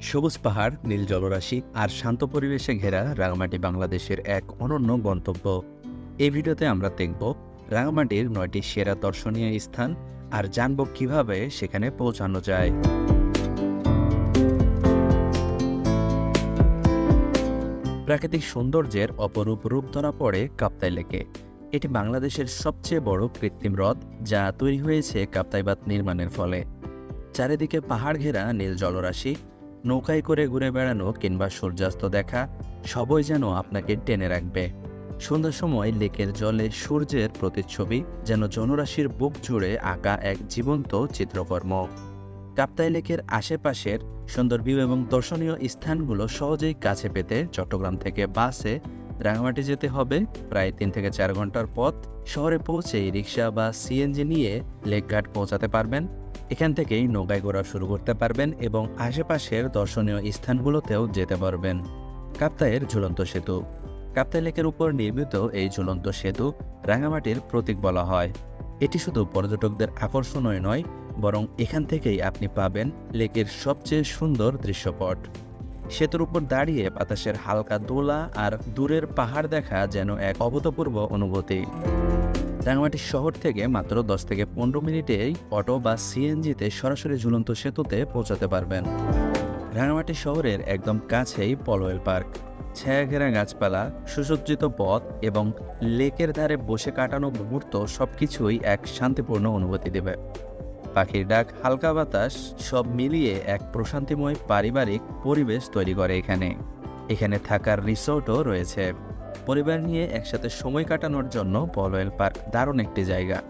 সবুজ পাহাড়, নীল জলরাশি আর শান্ত পরিবেশে ঘেরা রাঙামাটি বাংলাদেশের এক অনন্য গন্তব্য। এই ভিডিওতে আমরা দেখব রাঙামাটির নয়টি সেরা দর্শনীয় স্থান আর জানব কীভাবে সেখানে পৌঁছানো যায়। প্রাকৃতিক সৌন্দর্যের অপরূপ রূপ ধরা পড়ে কাপ্তাই লেকে। এটি বাংলাদেশের সবচেয়ে বড় কৃত্রিম হ্রদ যা তৈরি হয়েছে কাপ্তাই বাঁধ নির্মাণের ফলে। চারিদিকে পাহাড় ঘেরা নীল জলরাশি নৌকায় করে ঘুরে বেড়ানো কিংবা সূর্যাস্ত দেখা সবই যেন আপনাকে টেনে রাখবে। সন্ধ্যার সময় লেকের জলে সূর্যের প্রতিচ্ছবি যেন জনরাশির বুক জুড়ে আঁকা এক জীবন্ত চিত্রকর্ম। কাপ্তাই লেকের আশেপাশের সুন্দর ভিউ এবং দর্শনীয় স্থানগুলো সহজেই কাছে পেতে চট্টগ্রাম থেকে বাসে রাঙামাটি যেতে হবে। প্রায় তিন থেকে চার ঘণ্টার পথ শহরে পৌঁছেই রিক্সা বা সিএনজি নিয়ে লেকঘাট পৌঁছাতে পারবেন। এখান থেকেই নৌকায় ঘোরা শুরু করতে পারবেন এবং আশেপাশের দর্শনীয় স্থানগুলোতেও যেতে পারবেন। কাপ্তাইয়ের ঝুলন্ত সেতু। কাপ্তাই লেকের উপর নির্মিত এই ঝুলন্ত সেতু রাঙামাটির প্রতীক বলা হয়। এটি শুধু পর্যটকদের আকর্ষণই নয়, বরং এখান থেকেই আপনি পাবেন লেকের সবচেয়ে সুন্দর দৃশ্যপট। সেতুর উপর দাঁড়িয়ে বাতাসের হালকা দোলা আর দূরের পাহাড় দেখা যেন এক অভূতপূর্ব অনুভূতি। রাঙামাটি শহর থেকে মাত্র দশ থেকে পনেরো মিনিটেই অটো বা সিএনজিতে সরাসরি ঝুলন্ত সেতুতে পৌঁছাতে পারবেন। রাঙামাটি শহরের একদম কাছেই পলওয়েল পার্ক। ছায়াঘেরা গাছপালা, সুসজ্জিত পথ এবং লেকের ধারে বসে কাটানো মুহূর্ত সবকিছুই এক শান্তিপূর্ণ অনুভূতি দেবে। পাখির ডাক, হালকা বাতাস, সব মিলিয়ে এক প্রশান্তিময় পারিবারিক পরিবেশ তৈরি করে এখানে। এখানে থাকার রিসোর্টও রয়েছে। পরিবার নিয়ে একসাথে সময় কাটানোর জন্য পলওয়েল পার্ক দারুণ একটি জায়গা।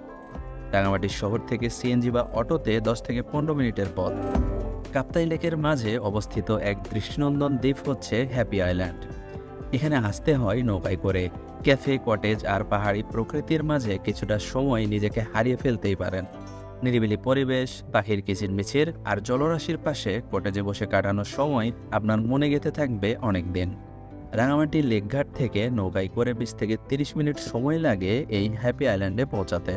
রাঙামাটি শহর থেকে সিএনজি বা অটোতে দশ থেকে পনেরো মিনিটের পথ। কাপ্তাই লেকের মাঝে অবস্থিত এক দৃষ্টিনন্দন দ্বীপ হচ্ছে হ্যাপি আইল্যান্ড এখানে আসতে হয় নৌকায় করে। ক্যাফে, কটেজ আর পাহাড়ি প্রকৃতির মাঝে কিছুটা সময় নিজেকে হারিয়ে ফেলতেই পারেন। নিরিবিলি পরিবেশ, পাখির কিচির কিচিরমিচির আর জলরাশির পাশে কটেজে বসে কাটানোর সময় আপনার মনে গেঁথে থাকবে অনেক দিন রাঙামাটি লেকঘাট থেকে নৌকায় করে বিশ থেকে তিরিশ মিনিট সময় লাগে এই হ্যাপি আইল্যান্ডে পৌঁছাতে।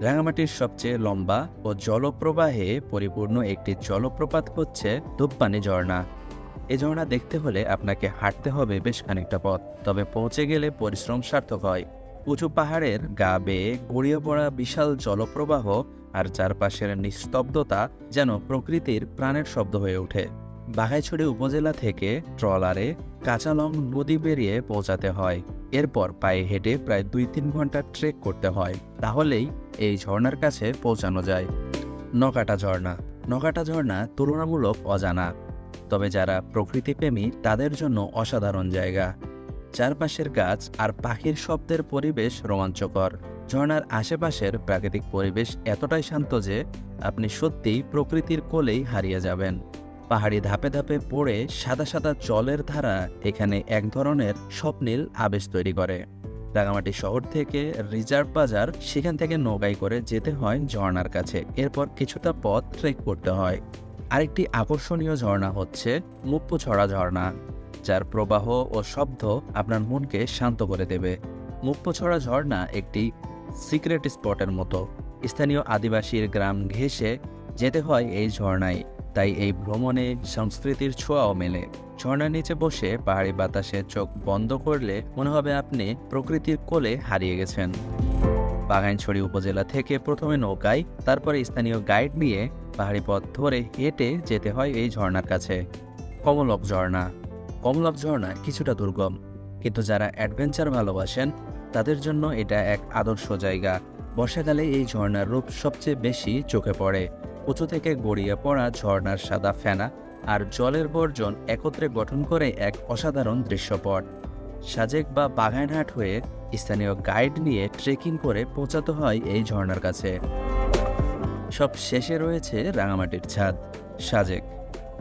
রাঙামাটির সবচেয়ে লম্বা ও জলপ্রবাহে পরিপূর্ণ একটি জলপ্রপাত হচ্ছে ধূপপানি ঝর্ণা। এই ঝর্ণা দেখতে হলে আপনাকে হাঁটতে হবে বেশ খানিকটা পথ, তবে পৌঁছে গেলে পরিশ্রম সার্থক হয়। উঁচু পাহাড়ের গা বেয়ে গড়িয়ে পড়া বিশাল জলপ্রবাহ আর চারপাশের নিস্তব্ধতা যেন প্রকৃতির প্রাণের শব্দ হয়ে ওঠে। বাঘাইছড়ি উপজেলা থেকে ট্রলারে কাঁচালং নদী পেরিয়ে পৌঁছাতে হয়। এরপর পায়ে হেঁটে প্রায় দুই তিন ঘণ্টা ট্রেক করতে হয়। তাহলেই এই ঝর্ণার কাছে পৌঁছানো যায়। নকাটা ঝর্ণা। নকাটা ঝর্ণা তুলনামূলক অজানা। তবে যারা প্রকৃতিপ্রেমী, তাদের জন্য অসাধারণ জায়গা। চারপাশের গাছ আর পাখির শব্দের পরিবেশ রোমাঞ্চকর। ঝর্ণার আশেপাশের প্রাকৃতিক পরিবেশ এতটাই শান্ত যে আপনি সত্যিই প্রকৃতির কোলেই হারিয়ে যাবেন। পাহাড়ি ধাপে ধাপে পড়ে সাদা সাদা জলের ধারা এখানে এক ধরনের স্বপ্নীল আবেশ তৈরি করে। রাঙামাটি শহর থেকে রিজার্ভ বাজার সেখান থেকে নৌকায় করে যেতে হয় ঝর্ণার কাছে। এরপর কিছুটা পথ ট্রেক করতে হয়। আরেকটি আকর্ষণীয় ঝর্ণা হচ্ছে মুপ্পুছড়া ঝর্ণা, যার প্রবাহ ও শব্দ আপনার মনকে শান্ত করে দেবে। মুপ্পুছড়া ঝর্ণা একটি সিক্রেট স্পটের মতো। স্থানীয় আদিবাসীর গ্রাম ঘেঁষে যেতে হয় এই ঝর্ণায়। তাই এই ভ্রমণে সংস্কৃতির ছোঁয়াও মেলে। ঝর্ণার নিচে বসে পাহাড়ি বাতাসে চোখ বন্ধ করলে মনে হবে আপনি প্রকৃতির কোলে হারিয়ে গেছেন। বাগানছড়ি উপজেলা থেকে প্রথমে নৌকায়, তারপরে স্থানীয় গাইড নিয়ে পাহাড়ি পথ ধরে হেঁটে যেতে হয় এই ঝর্ণার কাছে। কমলক ঝর্ণা। কমলক ঝর্ণা কিছুটা দুর্গম, কিন্তু যারা অ্যাডভেঞ্চার ভালোবাসেন, তাদের জন্য এটা এক আদর্শ জায়গা। বর্ষাকালে এই ঝর্ণার রূপ সবচেয়ে বেশি চোখে পড়ে। উঁচু থেকে গড়িয়ে পড়া ঝর্ণার সাদা ফেনা আর জলের বর্জন একত্রে গঠন করে এক অসাধারণ দৃশ্যপট। সাজেক বা বাগানহাট হয়ে স্থানীয় গাইড নিয়ে ট্রেকিং করে পৌঁছাতে হয় এই ঝর্ণার কাছে। সব শেষে রয়েছে রাঙামাটির ছাদ, সাজেক।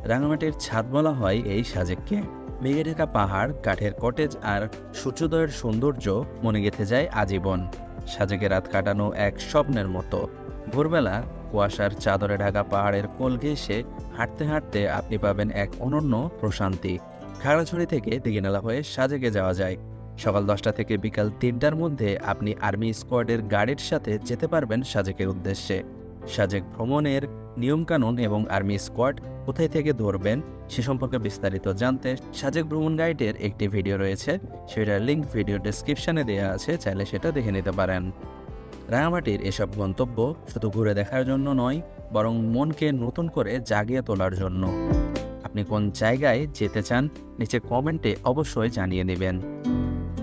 রাঙামাটির ছাদ বলা হয় এই সাজেককে। মেঘে ঢাকা পাহাড়, কাঠের কটেজ আর সূর্যোদয়ের সৌন্দর্য মনে গেঁথে যায় আজীবন। সাজেকে রাত কাটানো এক স্বপ্নের মতো। ভোরবেলা কুয়াশার চাদরে ঢাকা পাহাড়ের কোল ঘেঁষে হাঁটতে হাঁটতে আপনি পাবেন এক অনন্য প্রশান্তি। খাগড়াছড়ি থেকে দিঘিনালা হয়ে সাজেকে যাওয়া যায়। সকাল দশটা থেকে বিকাল তিনটার মধ্যে আপনি আর্মি স্কোয়াডের গাড়ির সাথে যেতে পারবেন সাজেকের উদ্দেশ্যে। সাজেক ভ্রমণের নিয়মকানুন এবং আর্মি স্কোয়াড কোথায় থেকে ধরবেন সে সম্পর্কে বিস্তারিত জানতে সাজেক ভ্রমণ গাইডের একটি ভিডিও রয়েছে। সেটার লিঙ্ক ভিডিও ডেসক্রিপশনে দেওয়া আছে, চাইলে সেটা দেখে নিতে পারেন। রাঙামাটির এসব গন্তব্য শুধু ঘুরে দেখার জন্য নয়, বরং মনকে নতুন করে জাগিয়ে তোলার জন্য। আপনি কোন জায়গায় যেতে চান, নিচে কমেন্টে অবশ্যই জানিয়ে নেবেন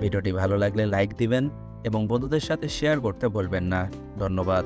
ভিডিওটি ভালো লাগলে লাইক দিবেন এবং বন্ধুদের সাথে শেয়ার করতে বলবেন না। ধন্যবাদ।